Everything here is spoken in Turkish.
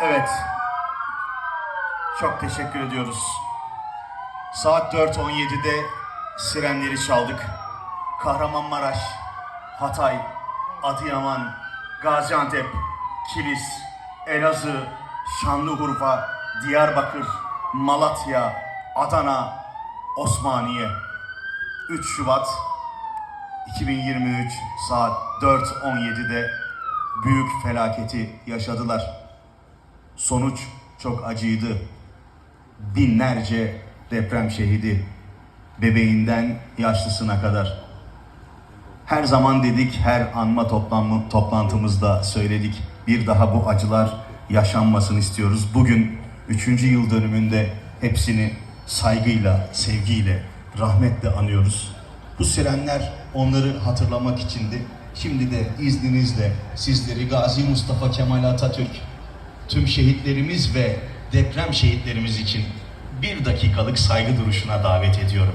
Evet. Çok teşekkür ediyoruz. Saat 4.17'de sirenleri çaldık. Kahramanmaraş, Hatay, Adıyaman, Gaziantep, Kilis, Elazığ, Şanlıurfa, Diyarbakır, Malatya, Adana, Osmaniye. 3 Şubat 2023 saat 4.17'de büyük felaketi yaşadılar. Sonuç çok acıydı. Binlerce deprem şehidi, bebeğinden yaşlısına kadar. Her zaman dedik, her anma toplanma, toplantımızda söyledik. Bir daha bu acılar yaşanmasın istiyoruz. Bugün 3. yıl dönümünde hepsini saygıyla, sevgiyle, rahmetle anıyoruz. Bu sirenler onları hatırlamak içindi. Şimdi de izninizle sizleri Gazi Mustafa Kemal Atatürk, tüm şehitlerimiz ve deprem şehitlerimiz için bir dakikalık saygı duruşuna davet ediyorum.